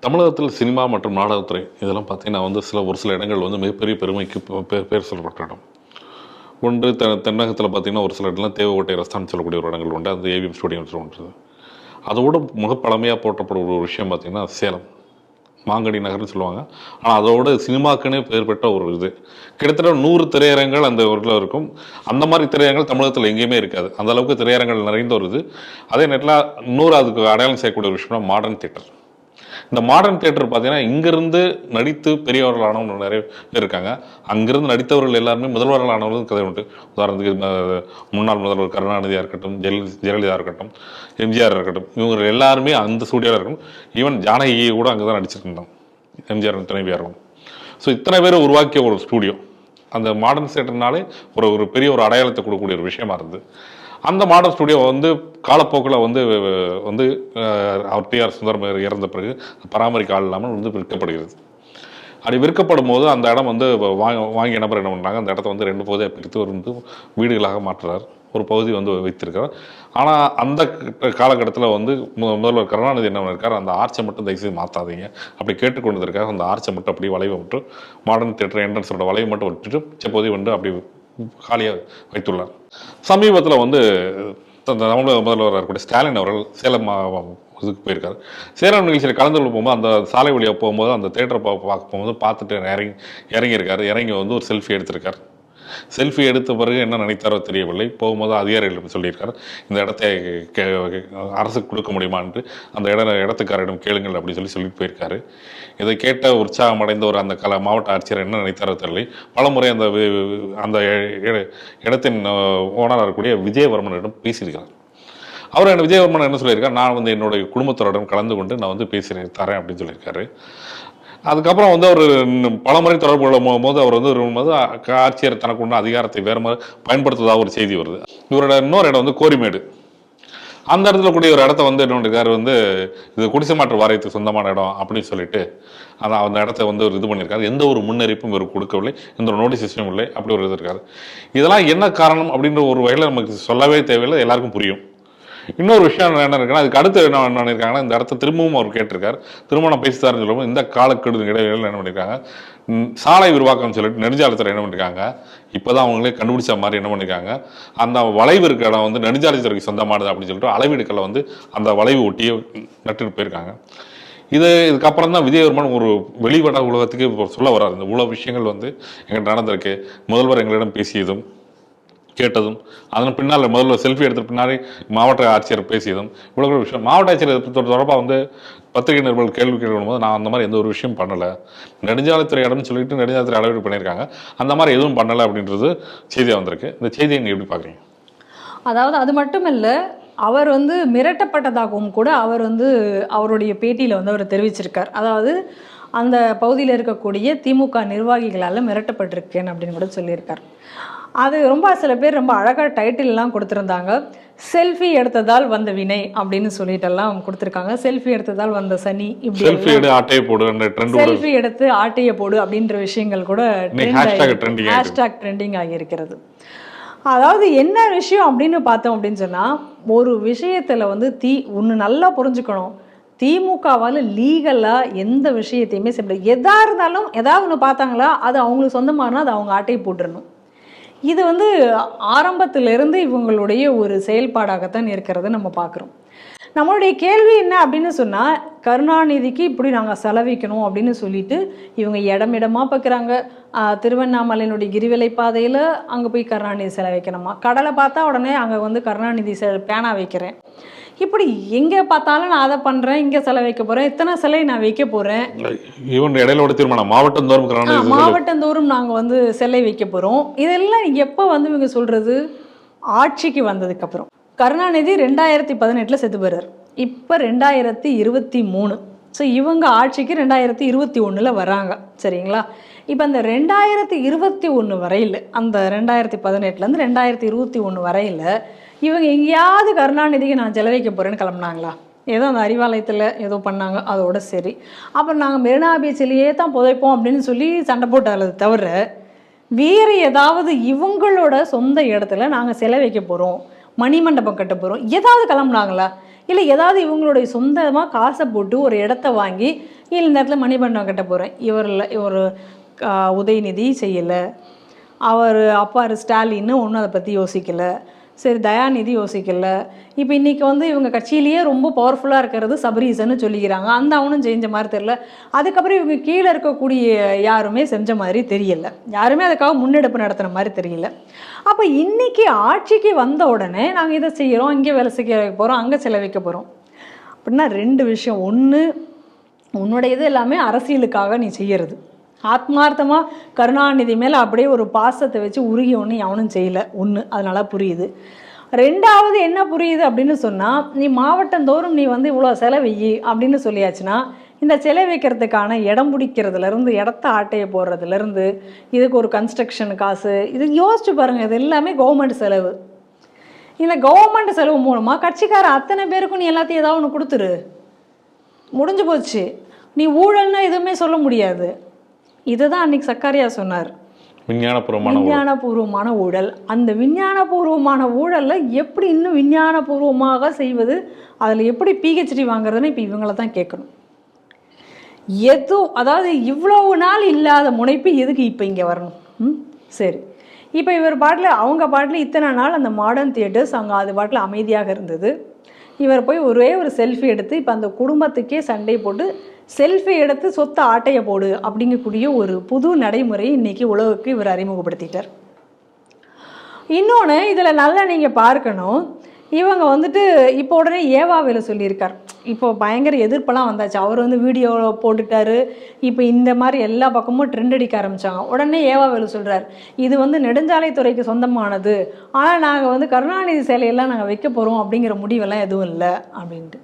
தமிழகத்தில் சினிமா மற்றும் நாடகத்துறை இதெல்லாம் பார்த்தீங்கன்னா வந்து சில ஒரு சில இடங்கள் வந்து மிகப்பெரிய பெருமைக்கு பே- பேர் சொல்லப்பட்ட இடம். ஒன்று தென் தென்னகத்தில் பார்த்தீங்கன்னா ஒரு சில இடம்லாம் தேவகோட்டை ரஸ்தான் சொல்லக்கூடிய ஒரு இடங்கள் உண்டு. அந்த ஏவிஎம் ஸ்டூடியோ ஒன்று அதோட மிக பழமையாக போற்றப்படும் ஒரு விஷயம் பார்த்திங்கன்னா சேலம். மாங்கடி நகர்னு சொல்லுவாங்க. ஆனால் அதோட சினிமாக்குன்னே பெயர் பெற்ற ஒரு இது. கிட்டத்தட்ட நூறு திரையரங்கள் அந்த ஊரில் இருக்கும். அந்த மாதிரி திரையரங்கள் தமிழகத்தில் எங்கேயுமே இருக்காது. அந்த அளவுக்கு திரையரங்கள் நிறைந்த ஒரு இது. அதே நேரத்தில் நூறு அதுக்கு அடையாளம் செய்யக்கூடிய ஒரு விஷயம்னா மாடர்ன் தியேட்டர் இந்த மாடர்ன் தேட்டர் பார்த்தீங்கன்னா இங்கிருந்து நடித்து பெரியவர்களானவங்க நிறைய பேர் இருக்காங்க. அங்கிருந்து நடித்தவர்கள் எல்லாருமே முதல்வர்களானவர்கள் கதை உண்டு. உதாரணத்துக்கு முன்னாள் முதல்வர் கருணாநிதியாக இருக்கட்டும் ஜெயல ஜெயலலிதா இருக்கட்டும் எம்ஜிஆர் இருக்கட்டும் இவங்க எல்லாருமே அந்த ஸ்டூடியோவில் இருக்கணும். ஈவன் ஜானகி கூட அங்கே தான் நடிச்சிருந்தாங்க எம்ஜிஆர் துணைவியாரும் ஸோ இத்தனை பேர் உருவாக்கிய ஒரு ஸ்டூடியோ அந்த மாடர்ன் தேட்டர்னாலே ஒரு ஒரு பெரிய ஒரு அடையாளத்தை கொடுக்கக்கூடிய ஒரு விஷயமா இருந்தது. அந்த மாடல் ஸ்டுடியோ வந்து காலப்போக்கில் வந்து வந்து அவர் டிஆர் சுந்தரம் இறந்த பிறகு பராமரிக்க ஆள் இல்லாமல் வந்து விற்கப்படுகிறது. அப்படி விற்கப்படும் போது அந்த இடம் வந்து வாங்க வாங்கிய நபர் என்ன பண்ணுறாங்க அந்த இடத்த வந்து ரெண்டு பகுதியாக பிரித்து ஒரு வந்து வீடுகளாக மாற்றுறார். ஒரு பகுதி வந்து வைத்திருக்கிறார். ஆனால் அந்த காலகட்டத்தில் வந்து முதல்வர் கருணாநிதி என்ன பண்ணிருக்கார் அந்த ஆர்ச்சை மட்டும் தயவுசெய்து மாற்றாதீங்க அப்படி கேட்டுக்கொண்டு இருக்கார் அந்த ஆர்ச்சை மட்டும் அப்படியே வளைவை விட்டு மாடர்ன் தேட்டர் என்ட்ரன்ஸோட வளைவை மட்டும் விட்டுட்டு மிச்ச பகுதி வந்து அப்படி காலியாக வைத்துள்ளார். சமீபத்தில் வந்து தமிழக முதல்வராக இருக்கக்கூடிய ஸ்டாலின் அவர்கள் சேலம் இதுக்கு போயிருக்காரு. சேலம் நிகழ்ச்சியில் கலந்து கொள்ள போகும்போது அந்த சாலை வழியாக போகும்போது அந்த தேட்டரை பார்க்க போகும்போது பார்த்துட்டு இறங்கி இறங்கியிருக்காரு. இறங்கி வந்து ஒரு செல்ஃபி எடுத்திருக்காரு. செல்ஃபி எடுத்த பிறகு என்ன நினைத்தாரோ தெரியவில்லை. போகும்போது அதிகாரிகள் சொல்லியிருக்கார். இந்த இடத்தை அரசுக்கு கொடுக்க முடியுமான்ட்டு அந்த இட இடத்துக்காரரிடம் கேளுங்கள் அப்படி சொல்லி சொல்லி போயிருக்காரு. இதை கேட்ட உற்சாகம் அடைந்த ஒரு அந்த கல மாவட்ட ஆட்சியர் என்ன நினைத்தாரோ தெரியலை பலமுறை அந்த அந்த இடத்தின் ஓனராக இருக்கக்கூடிய விஜயவர்மனிடம் பேசியிருக்கிறார். அவர் என்ன விஜயவர்மன் என்ன சொல்லியிருக்காரு? நான் வந்து என்னுடைய குடும்பத்தோரிடம் கலந்து கொண்டு நான் வந்து பேசுகிறேன் தரேன் அப்படின்னு சொல்லியிருக்காரு. அதுக்கப்புறம் வந்து அவர் பலமுறை தொடர்பு கொள்ளும் போது அவர் வந்து வரும்போது ஆட்சியர் தனக்கு உள்ள அதிகாரத்தை வேறு மாதிரி பயன்படுத்துவதாக ஒரு செய்தி வருது. இவரோட இன்னொரு இடம் வந்து கோரிமேடு. அந்த இடத்துல கூடிய ஒரு இடத்த வந்து என்ன இருக்காரு வந்து இது குடிசை மாற்று வாரியத்துக்கு சொந்தமான இடம் அப்படின்னு சொல்லிட்டு அதான் அந்த இடத்த வந்து ஒரு இது பண்ணியிருக்காரு. எந்த ஒரு முன்னறிப்பும் இவர் கொடுக்கவில்லை. எந்த ஒரு நோட்டீஸும் இல்லை. அப்படி ஒரு இது இருக்காரு. இதெல்லாம் என்ன காரணம் அப்படின்ற ஒரு வகையில் நமக்கு சொல்லவே தேவையில்லை. எல்லாருக்கும் புரியும். இன்னொரு விஷயம் என்ன இருக்குன்னா அதுக்கு அடுத்து என்ன என்ன பண்ணியிருக்காங்கன்னா இந்த இடத்த திரும்பவும் அவர் கேட்டிருக்காரு. திருமணம் நான் பேசித்தாருன்னு சொல்லும்போது இந்த காலக்கெடு இடைவெளியில் என்ன பண்ணியிருக்காங்க சாலை விரிவாக்கம் சொல்லிட்டு நெடுஞ்சாலைத்துறை என்ன பண்ணியிருக்காங்க இப்போதான் அவங்களே கண்டுபிடிச்ச மாதிரி என்ன பண்ணியிருக்காங்க அந்த வளைவு இருக்கிற இடம் வந்து நெடுஞ்சாலைத்துறைக்கு சொந்தமானது அப்படின்னு சொல்லிட்டு அளவீடுகளை வந்து அந்த வளைவு ஒட்டியே நட்டுட்டு போயிருக்காங்க. இது இதுக்கப்புறம் தான் விஜயவர்மன் ஒரு வெளிவட உலகத்துக்கு சொல்ல வர்றாரு. இந்த உலக விஷயங்கள் வந்து எங்கிட்ட நடந்திருக்கு. முதல்வர் எங்களிடம் பேசியதும் கேட்டதும் அதன் பின்னால் முதல்ல செல்ஃபி எடுத்த பின்னாலே மாவட்ட ஆட்சியர் பேசியதும் இவ்வளோ விஷயம். மாவட்ட ஆட்சியர் தொடர்பாக வந்து பத்திரிகை நிருபர்கள் கேள்வி கேட்கும்போது நான் அந்த மாதிரி எந்த ஒரு விஷயம் பண்ணலை. நெடுஞ்சாலைத்துறை இடம்னு சொல்லிட்டு நெடுஞ்சாலைத்துறை அளவீடு பண்ணியிருக்காங்க. அந்த மாதிரி எதுவும் பண்ணலை அப்படின்றது செய்தியாக வந்திருக்கு. இந்த செய்தியை நீங்கள் எப்படி பார்க்குறீங்க? அதாவது அது மட்டும் இல்லை அவர் வந்து மிரட்டப்பட்டதாகவும் கூட அவர் வந்து அவருடைய பேட்டியில் வந்து அவர் தெரிவிச்சிருக்கார். அதாவது அந்த பகுதியில் இருக்கக்கூடிய திமுக நிர்வாகிகளால் மிரட்டப்பட்டிருக்கேன் அப்படின்னு கூட சொல்லியிருக்கார். அது ரொம்ப சில பேர் ரொம்ப அழகாக டைட்டில்லாம் கொடுத்துருந்தாங்க. செல்ஃபி எடுத்ததால் வந்த வினை அப்படின்னு சொல்லிட்டெல்லாம் கொடுத்துருக்காங்க. செல்ஃபி எடுத்ததால் வந்த சனி இப்படி செல்ஃபி எடு ஆட்டையை போடு அந்த ட்ரெண்ட் செல்ஃபி எடுத்து ஆட்டைய போடு அப்படின்ற விஷயங்கள் கூட. ஹேஷ்டாக் ட்ரெண்டிங் ஆகியிருக்கிறது. அதாவது என்ன விஷயம் அப்படின்னு பார்த்தோம் அப்படின்னு சொன்னால் ஒரு விஷயத்தில் வந்து தீ ஒன்று நல்லா புரிஞ்சுக்கணும். திமுகவால் லீகலாக எந்த விஷயத்தையுமே செய்ய முடியாது. எதா இருந்தாலும் ஏதாவது ஒன்று பார்த்தாங்களா அது அவங்களுக்கு சொந்தமானா அது அவங்க ஆட்டையை போட்டுறணும். இது வந்து ஆரம்பத்திலிருந்து இவங்களுடைய ஒரு செயல்பாடாகத்தான் இருக்கிறத நம்ம பார்க்குறோம். நம்மளுடைய கேள்வி என்ன அப்படின்னு சொன்னால் கருணாநிதிக்கு இப்படி நாங்கள் செலவிக்கணும் அப்படின்னு சொல்லிட்டு இவங்க இடம் இடமாக பார்க்குறாங்க திருவண்ணாமலையினுடைய கிரிவலை பாதையில் அங்கே போய் கருணாநிதி செலவிக்கணுமா? கடலை பார்த்தா உடனே அங்கே வந்து கருணாநிதி செ பேனா வைக்கிறேன். இப்படி எங்கே பார்த்தாலும் நான் அதை பண்ணுறேன் இங்கே சிலை வைக்க போகிறேன் இத்தனை சிலை நான் வைக்க போகிறேன் இவன் இடையிலோட தீர்மானம் மாவட்டம் தோறும் ஆ, கருணாநிதி மாவட்டந்தோறும் நாங்கள் வந்து சிலை வைக்க போகிறோம் இதெல்லாம் எப்போ வந்து இவங்க சொல்கிறது ஆட்சிக்கு வந்ததுக்கப்புறம் கருணாநிதி ரெண்டாயிரத்தி பதினெட்டில் செத்து போயிறார். இப்போ ரெண்டாயிரத்தி இருபத்தி மூணு. ஸோ இவங்க ஆட்சிக்கு ரெண்டாயிரத்தி இருபத்தி ஒன்றில் வராங்க. சரிங்களா? இப்போ அந்த ரெண்டாயிரத்தி இருபத்தி ஒன்று வரையில் அந்த ரெண்டாயிரத்தி பதினெட்டுலேருந்து ரெண்டாயிரத்தி இருபத்தி ஒன்று வரையில் இவங்க எங்கேயாவது கருணாநிதிக்கு நான் செலவைக்க போகிறேன்னு கிளம்புனாங்களா? ஏதோ அந்த அறிவாலயத்தில் ஏதோ பண்ணாங்க அதோட சரி. அப்புறம் நாங்கள் மெரினா பீச்சிலேயே தான் புதைப்போம் அப்படின்னு சொல்லி சண்டை போட்டாலது தவிர வேறு ஏதாவது இவங்களோட சொந்த இடத்துல நாங்கள் சிலை வைக்க போகிறோம் மணிமண்டபம் கட்ட போகிறோம் ஏதாவது கிளம்புனாங்களா? இல்லை ஏதாவது இவங்களுடைய சொந்தமாக காசை போட்டு ஒரு இடத்த வாங்கி இல்லை இந்த இடத்துல மணிமண்டபம் கட்ட போகிறேன் இவரில் இவர் உதயநிதி செய்யலை. அவர் அப்பாரு ஸ்டாலின்னு ஒன்றும் அதை பற்றி யோசிக்கல. சரி தயாநிதி யோசிக்கல. இப்போ இன்றைக்கி வந்து இவங்க கட்சியிலேயே ரொம்ப பவர்ஃபுல்லாக இருக்கிறது சபரீசன்னு சொல்லிக்கிறாங்க. அந்த அவனும் செஞ்ச மாதிரி தெரியல. அதுக்கப்புறம் இவங்க கீழே இருக்கக்கூடிய யாருமே செஞ்ச மாதிரி தெரியல. யாருமே அதுக்காக முன்னெடுப்பு நடத்துகிற மாதிரி தெரியல. அப்போ இன்னைக்கு ஆட்சிக்கு வந்த உடனே நாங்கள் இதை செய்கிறோம் இங்கே வேலை செய்ய போகிறோம் அங்கே செலவிக்க போகிறோம் அப்படின்னா ரெண்டு விஷயம். ஒன்று உன்னுடைய இது எல்லாமே அரசியலுக்காக நீ செய்கிறது ஆத்மார்த்தமாக கருணாநிதி மேலே அப்படியே ஒரு பாசத்தை வச்சு உருகி ஒன்று அவனும் செய்யலை. ஒன்று அதனால் புரியுது. ரெண்டாவது என்ன புரியுது அப்படின்னு சொன்னால் நீ மாவட்டந்தோறும் நீ வந்து இவ்வளோ செலவையி அப்படின்னு சொல்லியாச்சுன்னா இந்த சிலை வைக்கிறதுக்கான இடம் பிடிக்கிறதுலேருந்து இடத்த ஆட்டையை போடுறதுலேருந்து இதுக்கு ஒரு கன்ஸ்ட்ரக்ஷன் காசு இது யோசிச்சு பாருங்கள் இது எல்லாமே கவர்மெண்ட் செலவு. இந்த கவர்மெண்ட் செலவு மூலமாக கட்சிக்கார அத்தனை பேருக்கும் நீ எல்லாத்தையும் ஏதாவது ஒன்று கொடுத்துரு. முடிஞ்சு போச்சு. நீ ஊழல்னா எதுவுமே சொல்ல முடியாது. இதுதான் அன்னைக்கு சக்காரியா சொன்னார். விஞ்ஞானபூர்வமான விஞ்ஞானபூர்வமான ஊழல். அந்த விஞ்ஞானபூர்வமான ஊழல்ல எப்படி இன்னும் விஞ்ஞானபூர்வமாக செய்வது அதில் எப்படி பிஹெச்டி வாங்குறதுன்னு இப்போ இவங்கள தான் கேட்கணும் எதோ அதாவது இவ்வளவு நாள் இல்லாத முனைப்பு எதுக்கு இப்போ இங்கே வரணும்? சரி. இப்போ இவர் பாட்டில் அவங்க பாட்டில் இத்தனை நாள் அந்த மாடர்ன் தியேட்டர்ஸ் அங்கே அது பாட்டில் அமைதியாக இருந்தது. இவர் போய் ஒரே ஒரு செல்ஃபி எடுத்து இப்போ அந்த குடும்பத்துக்கே சண்டை போட்டு செல்ஃபி எடுத்து சொத்தை ஆட்டையை போடு அப்படிங்கக்கூடிய ஒரு புது நடைமுறையை இன்றைக்கி உலகுக்கு இவர் அறிமுகப்படுத்திட்டார். இன்னொன்று இதில் நல்லா நீங்கள் பார்க்கணும். இவங்க வந்துட்டு இப்போ உடனே ஏவாவில் சொல்லியிருக்கார். இப்போ பயங்கர எதிர்ப்பெல்லாம் வந்தாச்சு. அவர் வந்து வீடியோ போட்டுட்டாரு. இப்போ இந்த மாதிரி எல்லா பக்கமும் ட்ரெண்ட் அடிக்க ஆரம்பிச்சாங்க. உடனே ஏவா வேலு சொல்கிறார் இது வந்து நெடுஞ்சாலைத்துறைக்கு சொந்தமானது. ஆனால் நாங்கள் வந்து கருணாநிதி சிலையெல்லாம் நாங்கள் வைக்க போகிறோம் அப்படிங்கிற முடிவெல்லாம் எதுவும் இல்லை அப்படின்ட்டு.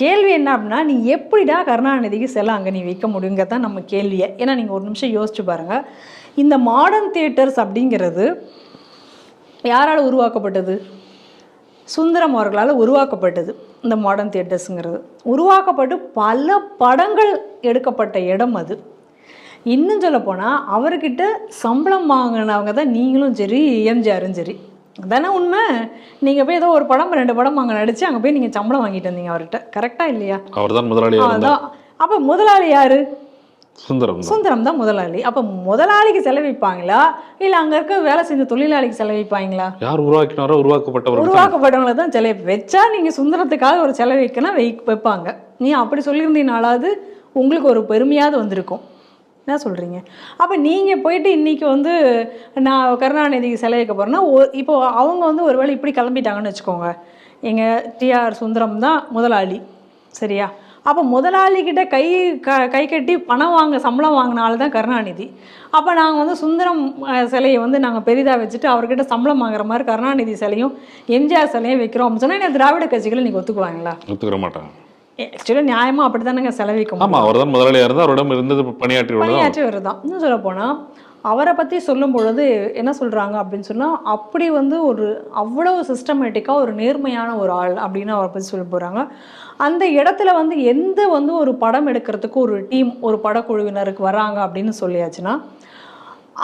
கேள்வி என்ன அப்படின்னா நீ எப்படிடா கருணாநிதிக்கு செல்ல அங்கே நீ வைக்க முடியுங்கிறது தான் நம்ம கேள்வியை. ஏன்னா நீங்கள் ஒரு நிமிஷம் யோசிச்சு பாருங்கள் இந்த மாடர்ன் தியேட்டர்ஸ் அப்படிங்கிறது யாரால் உருவாக்கப்பட்டது? சுந்தரம் அவர்களால் உருவாக்கப்பட்டது இந்த மாடர்ன் தியேட்டர்ஸுங்கிறது உருவாக்கப்பட்டு பல படங்கள் எடுக்கப்பட்ட இடம் அது. இன்னும் சொல்ல போனால் அவர்கிட்ட சம்பளம் வாங்கினவங்க தான் நீங்களும் சரி எம்ஜிஆரும் சரி. அதானே உண்மை? நீங்கள் போய் ஏதோ ஒரு படம் ரெண்டு படம் அங்கே நடித்து அங்கே போய் நீங்கள் சம்பளம் வாங்கிட்டு வந்தீங்க அவர்கிட்ட. கரெக்டாக இல்லையா? அவர் தான் இருந்தார். அதான். அப்போ முதலாளி யாரு? சுந்தரம் சுந்தரம் தான் முதலாளி. அப்போ முதலாளிக்கு செலவிப்பாங்களா? இல்லை அங்கே இருக்க வேலை செஞ்ச தொழிலாளிக்கு செலவிப்பாங்களா? யார் உருவாக்கினாரோ உருவாக்கப்பட்டவர் உருவாக்கப்பட்டவங்களை தான் செலவு வச்சா நீங்கள் சுந்தரத்துக்காக ஒரு செலவு வைக்கணும் வைப்பாங்க. நீ அப்படி சொல்லியிருந்தீங்கனாலாவது உங்களுக்கு ஒரு பெருமையாவது வந்திருக்கும். என்ன சொல்கிறீங்க அப்போ நீங்கள் போயிட்டு இன்றைக்கி வந்து நான் கருணாநிதிக்கு செலவிக்க போகிறேன்னா இப்போ அவங்க வந்து ஒருவேளை இப்படி கிளம்பிட்டாங்கன்னு வச்சுக்கோங்க. எங்கள் டிஆர் சுந்தரம் தான் முதலாளி. சரியா? அப்போ முதலாளிகிட்ட கை க கை கட்டி பணம் வாங்க சம்பளம் வாங்கின ஆள் தான் கருணாநிதி. அப்போ நாங்கள் வந்து சுந்தரம் சிலையை வந்து நாங்கள் பெரிதாக வச்சுட்டு அவர்கிட்ட சம்பளம் வாங்குற மாதிரி கருணாநிதி சிலையும் எம்ஜிஆர் சிலையும் வைக்கிறோம். அப்படின்னு சொன்னால் இந்த திராவிட கட்சிகளை நீங்கள் ஒத்துக்குவாங்களா? ஒத்துக்கிற மாட்டாங்க. ஆக்சுவலாக நியாயமாக அப்படி தானேங்க செலவிக்க முடியும் ஆமா அவர் தான் முதலாளியாக இருந்தார் அவரிடம் இருந்தது பணியாற்றி பணியாற்றியவர் தான். இன்னும் சொல்ல போனால் அவரை பற்றி சொல்லும் பொழுது என்ன சொல்கிறாங்க அப்படின்னு சொன்னால் அப்படி வந்து ஒரு அவ்வளவு சிஸ்டமேட்டிக்காக ஒரு நேர்மையான ஒரு ஆள் அப்படின்னு அவரை பற்றி சொல்ல போகிறாங்க அந்த இடத்துல வந்து எந்த வந்து ஒரு படம் எடுக்கிறதுக்கு ஒரு டீம் ஒரு படக்குழுவினருக்கு வராங்க அப்படின்னு சொல்லியாச்சுன்னா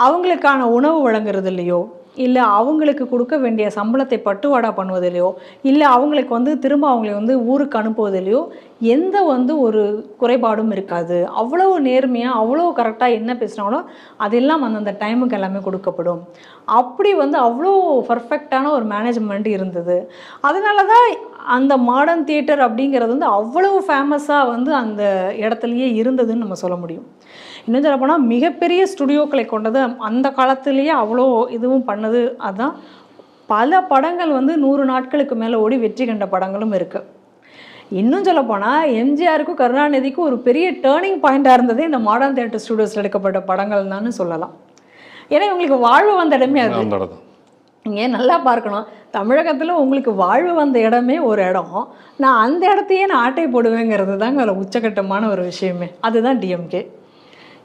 அவங்களுக்கான உணவு வழங்குறது இல்லையோ இல்லை அவங்களுக்கு கொடுக்க வேண்டிய சம்பளத்தை பட்டுவாடா பண்ணுவதிலையோ இல்லை அவங்களுக்கு வந்து திரும்ப அவங்களை வந்து ஊருக்கு அனுப்புவதிலையோ எந்த வந்து ஒரு குறைபாடும் இருக்காது. அவ்வளோ நேர்மையாக அவ்வளோ கரெக்டாக என்ன பேசுனாங்களோ அதெல்லாம் அந்தந்த டைமுக்கு எல்லாமே கொடுக்கப்படும். அப்படி வந்து அவ்வளோ பர்ஃபெக்டான ஒரு மேனேஜ்மெண்ட் இருந்தது. அதனால தான் அந்த மாடர்ன் தியேட்டர் அப்படிங்கிறது வந்து அவ்வளோ ஃபேமஸாக வந்து அந்த இடத்துலையே இருந்ததுன்னு நம்ம சொல்ல முடியும். இன்னும் சொல்ல போனால் மிகப்பெரிய ஸ்டுடியோக்களை கொண்டது அந்த காலத்திலேயே அவ்வளோ இதுவும் பண்ணது. அதான் பல படங்கள் வந்து நூறு நாட்களுக்கு மேலே ஓடி வெற்றி கண்ட படங்களும் இருக்குது இன்னும் சொல்ல போனால் எம்ஜிஆருக்கும் கருணாநிதிக்கும் ஒரு பெரிய டேர்னிங் பாயிண்டாக இருந்ததே இந்த மாடர்ன் தியேட்டர் ஸ்டுடியோஸில் எடுக்கப்பட்ட படங்கள் தான் சொல்லலாம். ஏன்னா இவங்களுக்கு வாழ்வு வந்த இடமே அது. நீங்கள் நல்லா பார்க்கணும். தமிழகத்தில் உங்களுக்கு வாழ்வு வந்த இடமே ஒரு இடம். நான் அந்த இடத்தையே நான் ஆட்டை போடுவேங்கிறது தாங்க அதில் உச்சகட்டமான ஒரு விஷயமே. அதுதான் டிஎம்கே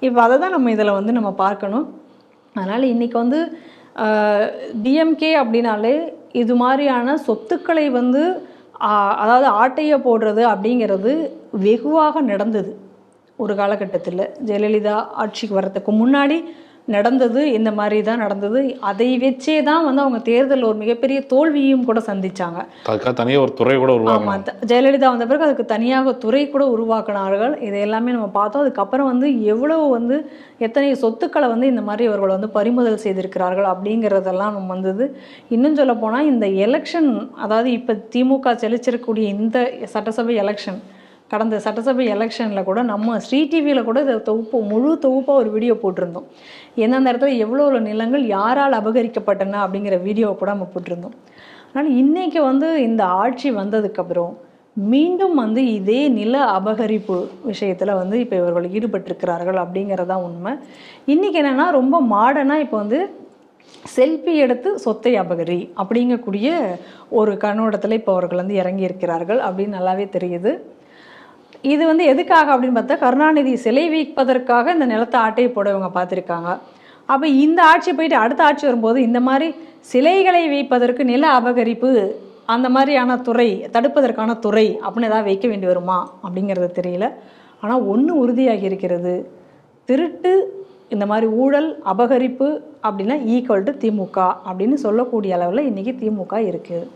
இப்போ அதை தான் நம்ம இதில் வந்து நம்ம பார்க்கணும். அதனால் இன்றைக்கி வந்து டிஎம்கே அப்படின்னாலே இது மாதிரியான சொத்துக்களை வந்து அதாவது ஆட்டையை போடுறது அப்படிங்கிறது வெகுவாக நடந்தது ஒரு காலகட்டத்தில். ஜெயலலிதா ஆட்சிக்கு வர்றதுக்கு முன்னாடி நடந்தது இந்த மாதிரி தான் நடந்தது. அதை வச்சே தான் வந்து அவங்க தேர்தலில் ஒரு மிகப்பெரிய தோல்வியும் கூட சந்திச்சாங்க. அதுக்காக தனியாக ஒரு துறை கூட ஆமாம் ஜெயலலிதா வந்த பிறகு அதுக்கு தனியாக துறை கூட உருவாக்கினார்கள். இது எல்லாமே நம்ம பார்த்தோம். அதுக்கப்புறம் வந்து எவ்வளவு வந்து எத்தனை சொத்துக்களை வந்து இந்த மாதிரி அவர்கள் வந்து பறிமுதல் செய்திருக்கிறார்கள் அப்படிங்கிறதெல்லாம் நம்ம வந்தது. இன்னும் சொல்ல போனால் இந்த எலெக்ஷன் அதாவது இப்போ திமுக செலுத்திருக்கக்கூடிய இந்த சட்டசபை எலெக்ஷன் கடந்த சட்டசபை எலெக்ஷனில் கூட நம்ம ஸ்ரீ டிவியில் கூட இதை தொகுப்பு முழு தொகுப்பாக ஒரு வீடியோ போட்டிருந்தோம். எந்தெந்த இடத்துல எவ்வளோ உள்ள நிலங்கள் யாரால் அபகரிக்கப்பட்டன அப்படிங்கிற வீடியோ கூட நம்ம போட்டிருந்தோம். அதனால் இன்றைக்கி வந்து இந்த ஆட்சி வந்ததுக்கப்புறம் மீண்டும் வந்து இதே நில அபகரிப்பு விஷயத்தில் வந்து இப்போ இவர்கள் ஈடுபட்டிருக்கிறார்கள் அப்படிங்கிறதான் உண்மை. இன்றைக்கி என்னென்னா ரொம்ப மாடர்னாக இப்போ வந்து செல்ஃபி எடுத்து சொத்தை அபகரி அப்படிங்கக்கூடிய ஒரு கண்ணோட்டத்தில் இப்போ அவர்கள் வந்து இறங்கி இருக்கிறார்கள் அப்படின்னு நல்லாவே தெரியுது. இது வந்து எதுக்காக அப்படின்னு பார்த்தா கருணாநிதி சிலை வைப்பதற்காக இந்த நிலத்தை ஆட்டையை போட இவங்க பார்த்துருக்காங்க. அப்போ இந்த ஆட்சி போயிட்டு அடுத்த ஆட்சி வரும்போது இந்த மாதிரி சிலைகளை வைப்பதற்கு நில அபகரிப்பு அந்த மாதிரியான துறை தடுப்பதற்கான துறை அப்படின்னு ஏதாவது வைக்க வேண்டி வருமா அப்படிங்கிறது தெரியல. ஆனால் ஒன்று உறுதியாகி இருக்கிறது. திருட்டு இந்த மாதிரி ஊழல் அபகரிப்பு அப்படின்னா ஈக்குவல் டு திமுக அப்படின்னு சொல்லக்கூடிய அளவில் இன்றைக்கி திமுக இருக்குது